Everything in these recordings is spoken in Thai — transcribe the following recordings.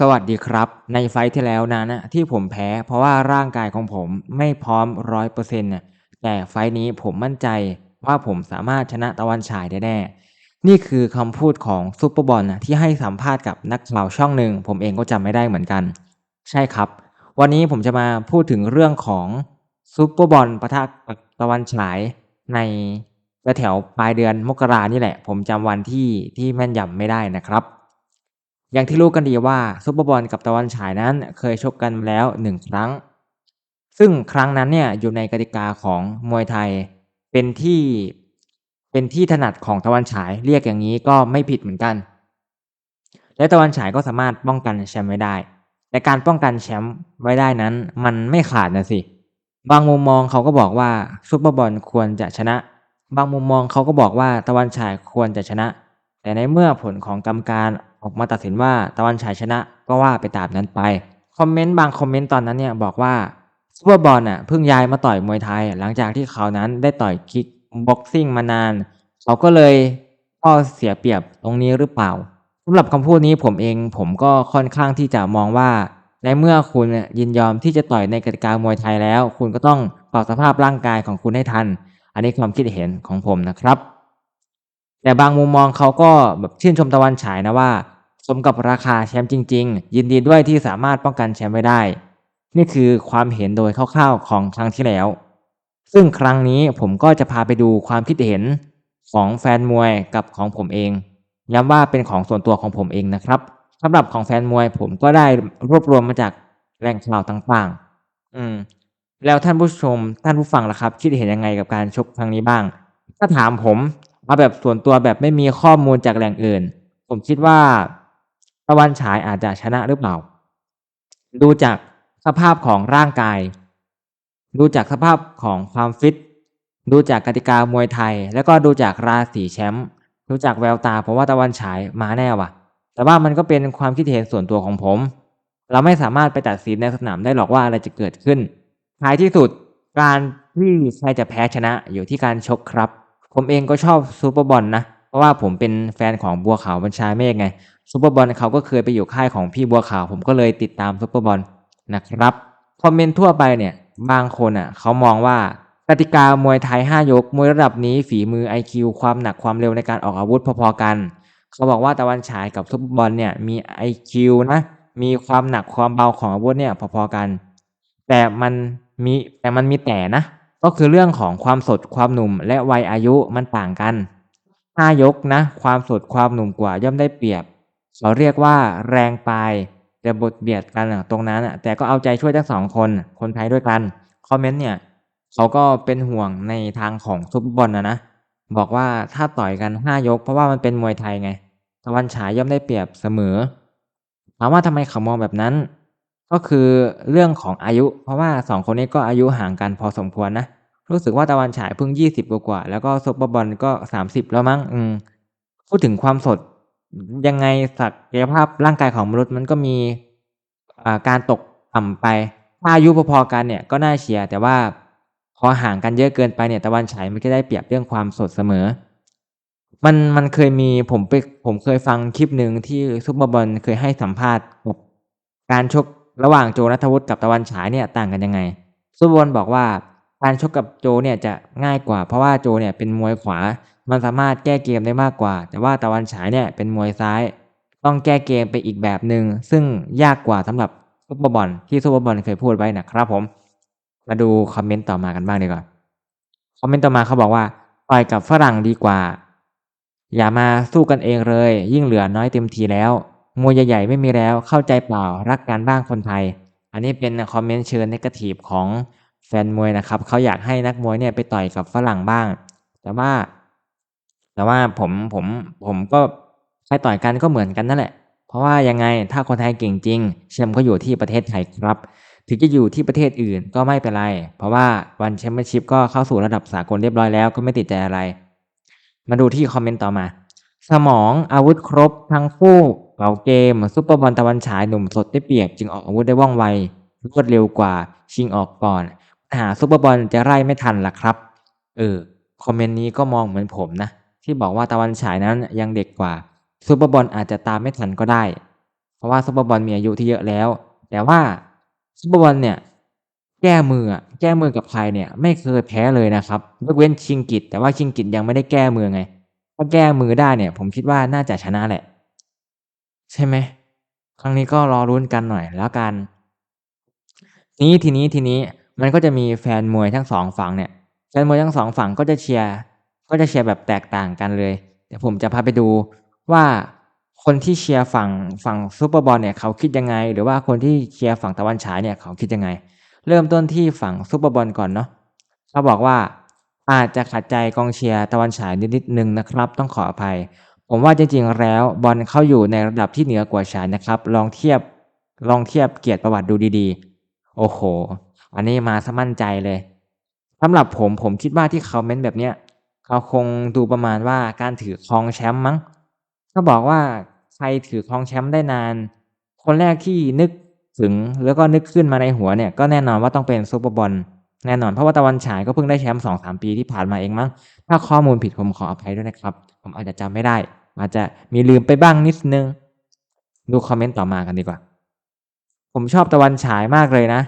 สวัสดีครับ ในไฟที่แล้วนั้นนะที่ผมแพ้ เพราะว่าร่างกายของผมไม่พร้อม100%น่ะแต่ไฟนี้ผมมั่นใจว่าผมสามารถชนะตะวันฉายได้แน่ นี่คือคำพูดของซุปเปอร์บอลนะที่ให้สัมภาษณ์กับนักข่าวช่องหนึ่ง ผมเองก็จำไม่ได้เหมือนกัน ใช่ครับ วันนี้ผมจะมาพูดถึงเรื่องของซุปเปอร์บอลปะทะกับตะวันฉายในแถวปลายเดือนมกรานี่แหละ ผมจำวันที่ที่แม่นยำไม่ได้นะครับ อย่างที่รู้กันดีว่าซุปเปอร์บอลกับตะวันฉายนั้นเคยชกกันแล้ว 1 ครั้ง ซึ่งครั้งนั้นเนี่ยอยู่ในกติกาของมวยไทย เป็นที่เป็นที่ถนัดของตะวันฉายเรียกอย่างงี้ก็ไม่ผิดเหมือนกัน และตะวันฉายก็สามารถป้องกันแชมป์ไว้ได้ แต่การป้องกันแชมป์ไว้ได้นั้น มันไม่ขาดนะสิ บางมุมมองเขาก็บอกว่าซุปเปอร์บอลควรจะชนะ บางมุมมองเขาก็บอกว่าตะวันฉายควรจะชนะ แต่ในเมื่อผลของกรรมการ ออกมาตัดสินว่าตะวันฉายชนะก็ว่าไปตามนั้นไป คอมเมนต์บางคอมเมนต์ตอนนั้นเนี่ยบอกว่าซุปเปอร์บอลน่ะเพิ่งย้ายมาต่อยมวยไทย หลังจากที่เขานั้นได้ต่อยคิกบ็อกซิ่งมานาน เขาก็เลยข้อเสียเปรียบตรงนี้หรือเปล่าสำหรับคำพูดนี้ผมเองผมก็ค่อนข้างที่จะมองว่าในเมื่อคุณยินยอมที่จะต่อยในกติกามวยไทยแล้ว คุณก็ต้องปรับสภาพร่างกายของคุณให้ทัน อันนี้ความคิดเห็นของผมนะครับ แต่บางมุมมองเขาก็แบบชื่นชมตะวันฉายนะว่า สมกับราคาแชมป์จริง ๆ ยินดีด้วยที่สามารถป้องกันแชมป์ไว้ได้ นี่คือความเห็นโดยคร่าวๆของครั้งที่แล้ว ซึ่งครั้งนี้ผมก็จะพาไปดูความคิดเห็นของแฟนมวยกับของผมเอง ย้ำว่าเป็นของส่วนตัวของผมเองนะครับสำหรับของแฟนมวยผมก็ได้รวบรวมมาจากแหล่งข่าวต่างๆ อืม แล้วท่านผู้ชมท่านผู้ฟังล่ะครับ คิดเห็นยังไงกับการชกครั้งนี้บ้าง ถ้าถามผมเอาแบบส่วนตัวแบบไม่มีข้อมูลจากแหล่งอื่น ผมคิดว่า ตะวันฉายอาจจะชนะหรือเปล่า ดูจากสภาพของร่างกาย ดูจากสภาพของความฟิต ดูจากกติกามวยไทย แล้วก็ดูจากราศีแชมป์ดูจากแววตาผมว่าตะวันฉายมาแน่ว่ะ แต่ว่ามันก็เป็นความคิดเห็นส่วนตัวของผม เราไม่สามารถไปตัดสินในสนามได้หรอกว่าอะไรจะเกิดขึ้นท้ายที่สุดการที่ใครจะแพ้ชนะอยู่ที่การชกครับ ผมเองก็ชอบซูเปอร์บอลนะ เพราะว่าผมเป็นแฟนของบัวขาวบัญชาเมฆไง ซูเปอร์บอลเขาก็เคยไปอยู่ค่ายของพี่บัวขาว ผมก็เลยติดตามซูเปอร์บอลนะครับคอมเมนต์ทั่วไปเนี่ยบางคนอะเขามองว่ากติกามวยไทย 5 ยก มวยระดับนี้ฝีมือ IQ ความหนักความเร็วในการออกอาวุธพอๆกัน เขาบอกว่าตะวันฉายกับซุปเปอร์บอลเนี่ยมี IQ นะมีความหนักความเบาของอาวุธเนี่ยพอๆกัน แต่มันมีแต่มันมีแต่นะ ก็คือเรื่องของความสดความหนุ่มและวัยอายุมันต่างกัน 5 ยกนะ ความสดความหนุ่มกว่าย่อมได้เปรียบ เขาเรียกว่าแรงไปลายแต่บทเบียดกันตรงนั้นอะแต่ก็เอาใจช่วยทั้งสองคนคนไทยด้วยกันคอมเมนต์เนี่ยเขาก็เป็นห่วงในทางของซุปเปอร์บอลนะนะบอกว่าถ้าต่อยกัน5ยก เพราะว่ามันเป็นมวยไทยไงตะวันฉายย่อมได้เปรียบเสมอถามว่าทำไมเขามองแบบนั้น ก็คือเรื่องของอายุ เพราะว่า2คนนี้ก็อายุห่างกันพอสมควรนะรู้สึกว่าตะวันฉายเพิ่ง20กว่าแล้วก็ซุปเปอร์บอลก็30แล้วมั้งอืมพูดถึงความสด ยังไงศักยภาพร่างกายของมนุษย์มันก็มีอ่าการตกต่ำไปถ้าอายุพอๆกันเนี่ยก็น่าเชียร์แต่ว่าพอห่างกันเยอะเกินไปเนี่ยตะวันฉายมันก็ได้เปรียบเรื่องความสดเสมอ มันมันเคยมีผมไปผมเคยฟังคลิปหนึ่งที่ซุปเปอร์บอลเคยให้สัมภาษณ์แบบการชกระหว่างโจณัฐวุฒิกับตะวันฉายเนี่ยต่างกันยังไงซุปเปอร์บอลบอกว่าการชกกับโจเนี่ยจะง่ายกว่าเพราะว่าโจเนี่ยเป็นมวยขวา มันสามารถแก้เกมได้มากกว่า แต่ว่าตะวันฉายเนี่ยเป็นมวยซ้าย ต้องแก้เกมไปอีกแบบหนึ่งซึ่งยากกว่าสำหรับซุปเปอร์บอลที่ซุปเปอร์บอลเคยพูดไว้นะครับผม มาดูคอมเมนต์ต่อมากันบ้างดีกว่าคอมเมนต์ต่อมาเขาบอกว่าต่อยกับฝรั่งดีกว่า อย่ามาสู้กันเองเลย ยิ่งเหลือน้อยเต็มทีแล้วมวยใหญ่ๆไม่มีแล้วเข้าใจเปล่ารักกันบ้างคนไทย อันนี้เป็นคอมเมนต์เชิงเนกาทีฟของแฟนมวยนะครับเขาอยากให้นักมวยเนี่ยไปต่อยกับฝรั่งบ้าง แต่ว่า แต่ว่าผมผมผมก็ใครต่อยกันก็เหมือนกันนั่นแหละ เพราะว่ายังไงถ้าคนไทยเก่งจริงแชมป์ก็อยู่ที่ประเทศไทยครับ ถึงจะอยู่ที่ประเทศอื่นก็ไม่เป็นไร เพราะว่าวันแชมเปี้ยนชิพก็เข้าสู่ระดับสากลเรียบร้อยแล้วก็ไม่ติดใจอะไร มาดูที่คอมเมนต์ต่อมา สมองอาวุธครบทั้งคู่เก่าเกมซุปเปอร์บอลตะวันฉายหนุ่มสดได้เปรียบจึงออกอาวุธได้ว่องไวรวดเร็วกว่าชิงออกก่อนหาซุปเปอร์บอลจะไล่ไม่ทันล่ะครับ เออ คอมเมนต์นี้ก็มองเหมือนผมนะ ที่บอกว่าตะวันฉายนั้นยังเด็กกว่าซุปเปอร์บอลอาจจะตามไม่ทันก็ได้ เพราะว่าซุปเปอร์บอลมีอายุที่เยอะแล้ว แต่ว่าซุปเปอร์บอลเนี่ยแก้มือแก้มือกับใครเนี่ยไม่เคยแพ้เลยนะครับยกเว้นชิงกิตแต่ว่าชิงกิตยังไม่ได้แก้มือไงถ้าแก้มือได้เนี่ย ผมคิดว่าน่าจะชนะแหละ ใช่ไหมครั้งนี้ก็รอรุ้นกันหน่อยแล้วกัน นี้ทีนี้ทีนี้มันก็จะมีแฟนมวยทั้งสองฝั่งเนี่ยแฟนมวยทั้งสองฝั่งก็จะเชียร์ ก็จะเชียร์แบบแตกต่างกันเลย เดี๋ยวผมจะพาไปดูว่าคนที่เชียร์ฝั่งฝั่งซูเปอร์บอลเนี่ยเขาคิดยังไง หรือว่าคนที่เชียร์ฝั่งตะวันฉายเนี่ยเขาคิดยังไง เริ่มต้นที่ฝั่งซูเปอร์บอลก่อนเนาะเขาบอกว่าอาจจะขัดใจกองเชียร์ตะวันฉายนิดๆนึงนะครับ ต้องขออภัย ผมว่าจริงๆแล้วบอลเขาอยู่ในระดับที่เหนือกว่าฉายนะครับ ลองเทียบลองเทียบเกียรติประวัติดูดีๆ โอ้โห อันนี้มาสมั่นใจเลยสำหรับผมผมคิดว่าที่เขาเม้นแบบเนี้ย เขาคงดูประมาณว่าการถือครองแชมป์มั้งเขาบอกว่าใครถือครองแชมป์ได้นาน คนแรกที่นึกถึงแล้วก็นึกขึ้นมาในหัวเนี่ยก็แน่นอนว่าต้องเป็นซูเปอร์บอลแน่นอนเพราะว่าตะวันฉายก็เพิ่งได้แชมป์สองสามปีที่ผ่านมาเองมั้งถ้าข้อมูลผิดผมขออภัยด้วยนะครับ ผมอาจจะจำไม่ได้ อาจจะมีลืมไปบ้างนิดนึง ดูคอมเมนต์ต่อมากันดีกว่า ผมชอบตะวันฉายมากเลยนะ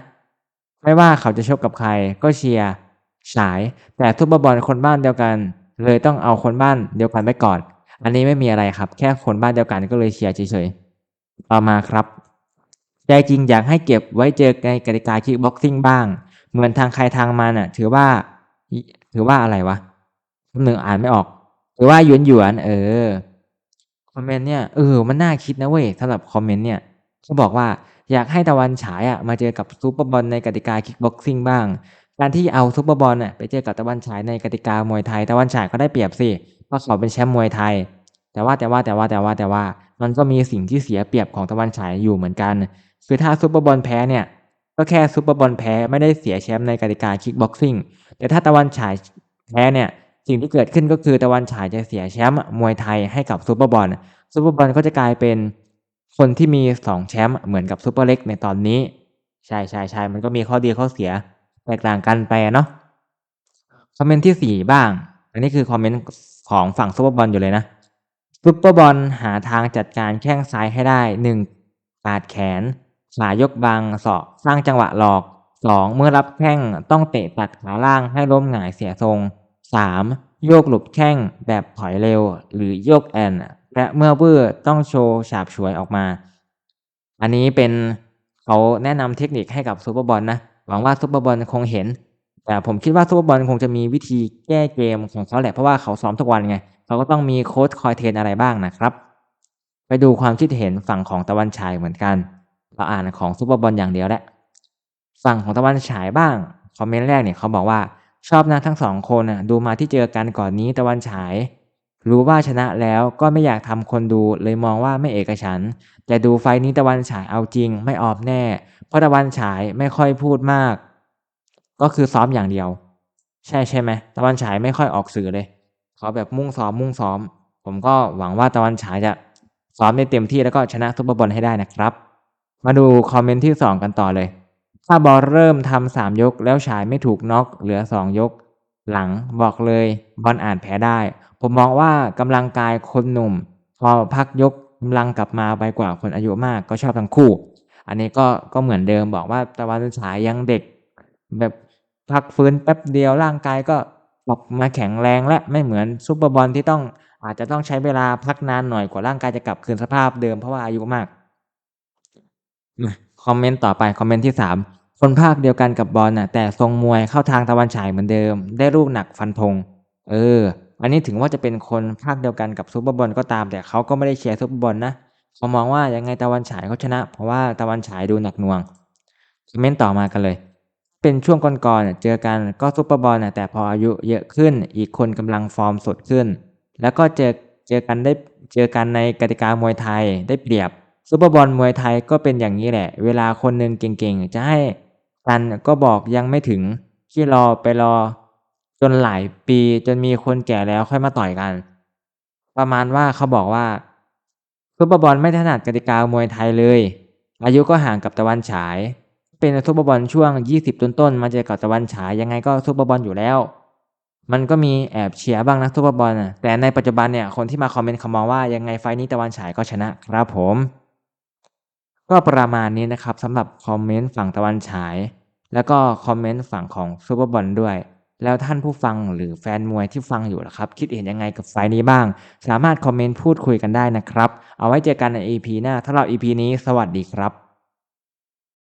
ไม่ว่าเขาจะชกกับใครก็เชียร์ ฉาย แต่ทุบบอลคนบ้านเดียวกัน เลยต้องเอาคนบ้านเดียวกันไว้ก่อน อันนี้ไม่มีอะไรครับ แค่คนบ้านเดียวกันก็เลยเชียร์เฉยๆต่อมาครับใจจริงอยากให้เก็บไว้เจอในกติกาคิกบ็อกซิ่งบ้าง เหมือนทางใครทางมันอะ ถือว่า ถือว่าอะไรวะหนึ่งอ่านไม่ออก ถือว่าหยวนหยวนเออคอมเมนต์เนี่ยเออมันน่าคิดนะเว้ยสำหรับคอมเมนต์เนี่ยเขาบอกว่าอยากให้ตะวันฉายอะมาเจอกับซูเปอร์บอลในกติกาคิกบ็อกซิ่งบ้าง การที่เอาซูเปอร์บอลอะไปเจอกับตะวันฉายในกติกามวยไทย ตะวันฉายก็ได้เปรียบสิเพราะเขาเป็นแชมป์มวยไทย แต่ว่าแต่ว่าแต่ว่าแต่ว่าแต่ว่ามันก็มีสิ่งที่เสียเปรียบของตะวันฉายอยู่เหมือนกัน คือถ้าซูเปอร์บอลแพ้เนี่ยก็แค่ซูเปอร์บอลแพ้ไม่ได้เสียแชมป์ในกติกาคิกบ็อกซิ่งแต่ถ้าตะวันฉายแพ้เนี่ยสิ่งที่เกิดขึ้นก็คือตะวันฉายจะเสียแชมป์มวยไทยให้กับซูเปอร์บอลซูเปอร์บอลก็จะกลายเป็นคนที่มีสองแชมป์เหมือนกับซูเปอร์เล็กในตอนนี้ ใช่ใช่ใช่มันก็มีข้อดีข้อเสีย แตกต่างกันไปเนาะคอมเมนต์ที่สี่บ้าง อันนี้คือคอมเมนต์ของฝั่งซูเปอร์บอลอยู่เลยนะซูเปอร์บอลหาทางจัดการแข้งซ้ายให้ได้หนึ่งปาดแขนขายกบังศอกสร้างจังหวะหลอกสองเมื่อรับแข้งต้องเตะตัดขาล่างให้ล้มหงายเสียทรงสามโยกหลบแข้งแบบถอยเร็ว หรือโยกแอนและเมื่อเบื่อต้องโชว์ฉาบฉวยออกมา อันนี้เป็นเขาแนะนำเทคนิคให้กับซูเปอร์บอลนะ หวังว่าซูเปอร์บอลคงเห็น แต่ผมคิดว่าซูเปอร์บอลคงจะมีวิธีแก้เกมของเขาแหละเพราะว่าเขาซ้อมทุกวันไงเขาก็ต้องมีโค้ชคอยเทรนอะไรบ้างนะครับ ไปดูความคิดเห็นฝั่งของตะวันฉายเหมือนกันเราอ่านของซูเปอร์บอลอย่างเดียวแหละฝั่งของตะวันฉายบ้างคอมเมนต์แรกเนี่ยเขาบอกว่าชอบนะทั้งสองคนนะดูมาที่เจอกันก่อนนี้ตะวันฉาย รู้ว่าชนะแล้วก็ไม่อยากทำคนดูเลยมองว่าไม่เอกฉัน แต่ดูไฟนี้ตะวันฉายเอาจริงไม่ออบแน่ เพราะตะวันฉายไม่ค่อยพูดมาก ก็คือซ้อมอย่างเดียว ใช่ใช่ไหมตะวันฉายไม่ค่อยออกสื่อเลยเขาแบบมุ่งซ้อมมุ่งซ้อม ผมก็หวังว่าตะวันฉายจะซ้อมได้เต็มที่แล้วก็ชนะซุปเปอร์บอลให้ได้นะครับ มาดูคอมเมนต์ที่สองกันต่อเลย ถ้าบอลเริ่มทำสามยกแล้วฉายไม่ถูกน็อกเหลือสองยก หลังบอกเลยบอลอาจแพ้ได้ ผมมองว่ากำลังกายคนหนุ่ม พอพักยกกำลังกลับมาไปกว่าคนอายุมากก็ชอบทั้งคู่ อันนี้ก็ก็เหมือนเดิมบอกว่าตะวันฉายยังเด็ก แบบพักฟื้นแป๊บเดียวร่างกายก็กลับมาแข็งแรงและไม่เหมือนซูเปอร์บอลที่ต้องอาจจะต้องใช้เวลาพักนานหน่อยกว่าร่างกายจะกลับคืนสภาพเดิมเพราะว่าอายุมากคอมเมนต์ต่อไปคอมเมนต์ที่สาม คนภาคเดียวกันกับบอลน่ะ แต่ทรงมวยเข้าทางตะวันฉายเหมือนเดิม ได้ลูกหนักฟันธงเออ อันนี้ถึงว่าจะเป็นคนภาคเดียวกันกับซูเปอร์บอลก็ตาม แต่เขาก็ไม่ได้เชียร์ซูเปอร์บอลนะเขามองว่ายังไงตะวันฉายเขาชนะ เพราะว่าตะวันฉายดูหนักหน่วงคอมเมนต์ต่อมากันเลย เป็นช่วงก่อนๆเจอกันก็ซูเปอร์บอลน่ะแต่พออายุเยอะขึ้น อีกคนกำลังฟอร์มสดขึ้น แล้วก็เจอเจอกันได้เจอกันในกติกามวยไทยได้เปรียบซูเปอร์บอลมวยไทยก็เป็นอย่างนี้แหละ เวลาคนหนึ่งเก่งๆ จะให้ กันก็บอกยังไม่ถึงที่รอไปรอ จนหลายปีจนมีคนแก่แล้วค่อยมาต่อยกัน ประมาณว่าเขาบอกว่าซูเปอร์บอลไม่ถนัดกติกามวยไทยเลย อายุก็ห่างกับตะวันฉาย เป็นซูเปอร์บอลช่วง 20 ต้นๆมาเจอกับตะวันฉายยังไงก็ซูเปอร์บอลอยู่แล้ว มันก็มีแอบเชียร์บ้างนะซูเปอร์บอลแต่ในปัจจุบันเนี่ยคนที่มาคอมเมนต์เขามองว่ายังไงไฟล์นี้ตะวันฉายก็ชนะครับผม ก็ประมาณนี้นะครับสำหรับคอมเมนต์ฝั่งตะวันฉาย แล้วก็คอมเมนต์ฝั่งของซูเปอร์บอลด้วย แล้วท่านผู้ฟังหรือแฟนมวยที่ฟังอยู่ล่ะครับ คิดเห็นยังไงกับไฟนี้บ้าง สามารถคอมเมนต์พูดคุยกันได้นะครับ เอาไว้เจอกันใน EP หน้าถ้าเรา EP นี้สวัสดีครับ